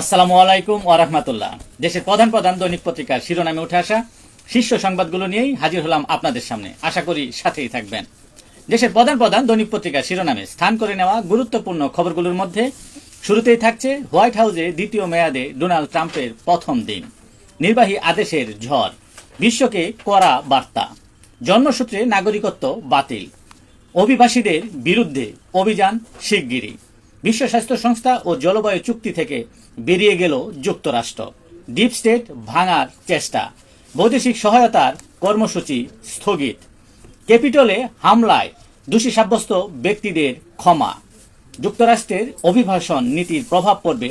আসসালামু আলাইকুম ওরহমাতুল্লাহ দেশের প্রধান প্রধান দৈনিক পত্রিকার শিরোনামে উঠে আসা শীর্ষ সংবাদগুলো নিয়েই হাজির হলাম আপনাদের সামনে। আশা করি সাথেই থাকবেন। দেশের প্রধান প্রধান দৈনিক পত্রিকার শিরোনামে স্থান করে নেওয়া গুরুত্বপূর্ণ খবরগুলোর মধ্যে শুরুতেই থাকছে হোয়াইট হাউসে দ্বিতীয় মেয়াদে ডোনাল্ড ট্রাম্পের প্রথম দিন। নির্বাহী আদেশের ঝড়। বিশ্বকে কড়া বার্তা। জন্মসূত্রে নাগরিকত্ব বাতিল। অভিবাসীদের বিরুদ্ধে অভিযান শিগগিরই। বিশ্ব স্বাস্থ্য সংস্থা ও জলবায়ু চুক্তি থেকে বেরিয়ে গেল যুক্তরাষ্ট্র। ডিপ স্টেট ভাঙার চেষ্টা। বৈদেশিক সহায়তার কর্মসূচি স্থগিত। ক্যাপিটলে হামলায় দোষী সাব্যস্ত ব্যক্তিদের ক্ষমা। যুক্তরাষ্ট্রের অভিবাসন নীতির প্রভাব পড়বে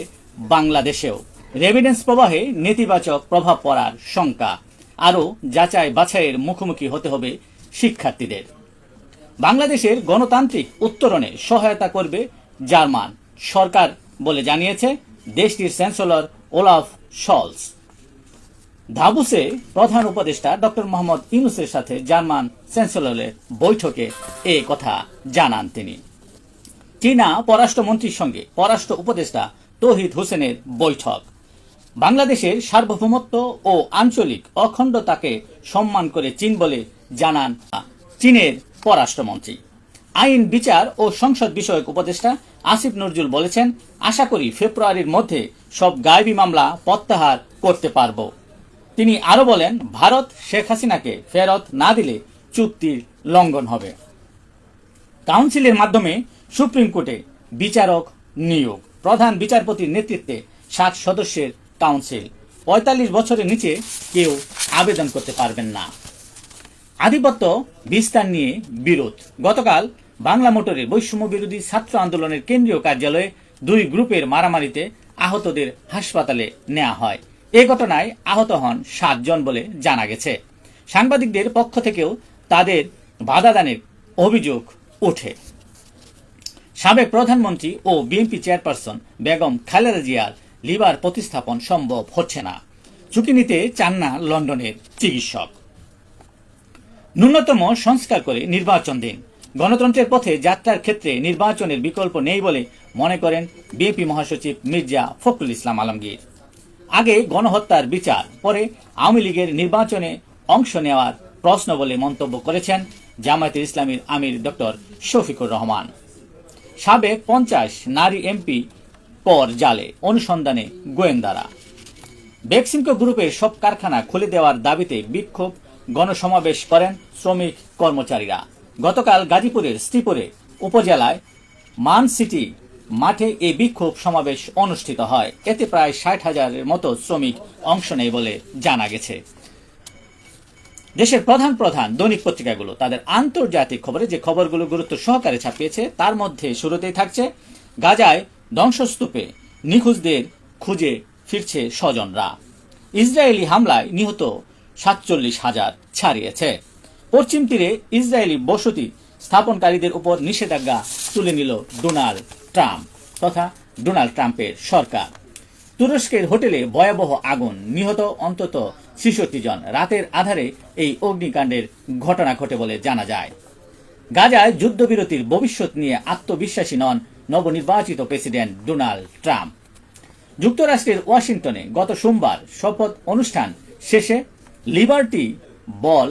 বাংলাদেশেও। রেভিডেন্স প্রবাহে নেতিবাচক প্রভাব পড়ার শঙ্কা। আরও যাচাই বাছাইয়ের মুখোমুখি হতে হবে শিক্ষার্থীদের। বাংলাদেশের গণতান্ত্রিক উত্তরণে সহায়তা করবে জার্মান। সরকার বলে জানিয়েছে, দেশটির চ্যান্সেলর ওলাফ শলস। দাবুসে প্রধান উপদেষ্টা ডক্টর মোহাম্মদ ইউনুসের সাথে জার্মান চ্যান্সেলরের বৈঠকে এ কথা জানান তিনি। চীনা পররাষ্ট্রমন্ত্রীর সঙ্গে পররাষ্ট্র উপদেষ্টা তৌহিদ হোসেনের বৈঠক। বাংলাদেশের সার্বভৌমত্ব ও আঞ্চলিক অখণ্ডতাকে সম্মান করে চীন বলে জানান চীনের পররাষ্ট্রমন্ত্রী। আইন বিচার ও সংসদ বিষয়ক উপদেষ্টা আসিফ নজরুল বলেছেন, আশা করি ফেব্রুয়ারির মধ্যে সব গায়েবী মামলা প্রত্যাহার করতে পারব। তিনি আরও বলেন, ভারত শেখ হাসিনাকে ফেরত না দিলে চুক্তির লঙ্ঘন হবে। কাউন্সিলের মাধ্যমে সুপ্রিম কোর্টে বিচারক নিয়োগ। প্রধান বিচারপতির নেতৃত্বে সাত সদস্যের কাউন্সিল। পঁয়তাল্লিশ বছরের নিচে কেউ আবেদন করতে পারবেন না। আধিপত্য বিস্তার নিয়ে বিরোধ। গতকাল বাংলা মোটরের বৈষম্য বিরোধী ছাত্র আন্দোলনের কেন্দ্রীয় কার্যালয়ে দুই গ্রুপের মারামারিতে আহতদের হাসপাতালে নেওয়া হয়। এ ঘটনায় আহত হন সাতজন বলে জানা গেছে। সাংবাদিকদের পক্ষ থেকেও তাদের বাধাদানের অভিযোগ ওঠে। সাবেক প্রধানমন্ত্রী ও বিএনপি চেয়ারপারসন বেগম খালেদা জিয়ার লিভার প্রতিস্থাপন সম্ভব হচ্ছে না। ঝুঁকি নিতে চান না লন্ডনের চিকিৎসক। ন্যূনতম সংস্কার করে নির্বাচন দিন। গণতন্ত্রের পথে যাত্রার ক্ষেত্রে নির্বাচনের বিকল্প নেই বলে মনে করেন বিএপি মহাসচিব মির্জা ফখরুল ইসলাম আলমগীর। আগে গণহত্যার বিচার, পরে আওয়ামী লীগের নির্বাচনে অংশ নেওয়ার প্রশ্ন বলে মন্তব্য করেছেন জামায়াতের ইসলামীর আমির ডক্টর শফিকুর রহমান। সাবেক পঞ্চাশ নারী এমপি পর জালে, অনুসন্ধানে গোয়েন্দারা। বেক্সিমকো গ্রুপের সব কারখানা খুলে দেওয়ার দাবিতে বিক্ষোভ গণসমাবেশ করেন শ্রমিক কর্মচারীরা। গতকাল গাজীপুরের শ্রীপুরে উপজেলায় মান সিটি মাঠে এই বিক্ষোভ সমাবেশ অনুষ্ঠিত হয়। এতে প্রায় ষাট হাজারের মতো শ্রমিক অংশ নেয় বলে জানা গেছে। দেশের প্রধান প্রধান দৈনিক পত্রিকাগুলো তাদের আন্তর্জাতিক খবরে যে খবরগুলো গুরুত্ব সহকারে ছাপিয়েছে, তার মধ্যে শুরুতেই থাকছে, গাজায় ধ্বংসস্তূপে নিখোঁজদের খুঁজে ফিরছে স্বজনরা। ইসরায়েলি হামলায় নিহত সাতচল্লিশ হাজার ছাড়িয়েছে। পশ্চিম তীরে ইসরায়েলি বসতি স্থাপনকারীদের উপর নিষেধাজ্ঞা তুলে নিল ডোনাল্ড ট্রাম্প তথা ডোনাল্ড ট্রাম্পের সরকার। তুরস্কের হোটেলে ভয়াবহ আগুন নিহত অন্তত ছেষট্টি জন। রাতের আধারে এই অগ্নিকাণ্ডের ঘটনা ঘটে বলে জানা যায়। গাজায় যুদ্ধবিরতির ভবিষ্যৎ নিয়ে আত্মবিশ্বাসী নন নবনির্বাচিত প্রেসিডেন্ট ডোনাল্ড ট্রাম্প। যুক্তরাষ্ট্রের ওয়াশিংটনে গত সোমবার শপথ অনুষ্ঠান শেষে লিবার্টি বল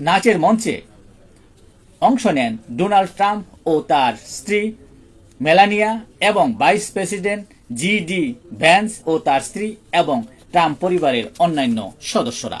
নাচের মঞ্চে অংশ নেন ডোনাল্ড ট্রাম্প ও তার স্ত্রী মেলানিয়া এবং vice president J D Vance ও তার স্ত্রী এবং ট্রাম্প পরিবারের অন্যান্য সদস্যরা।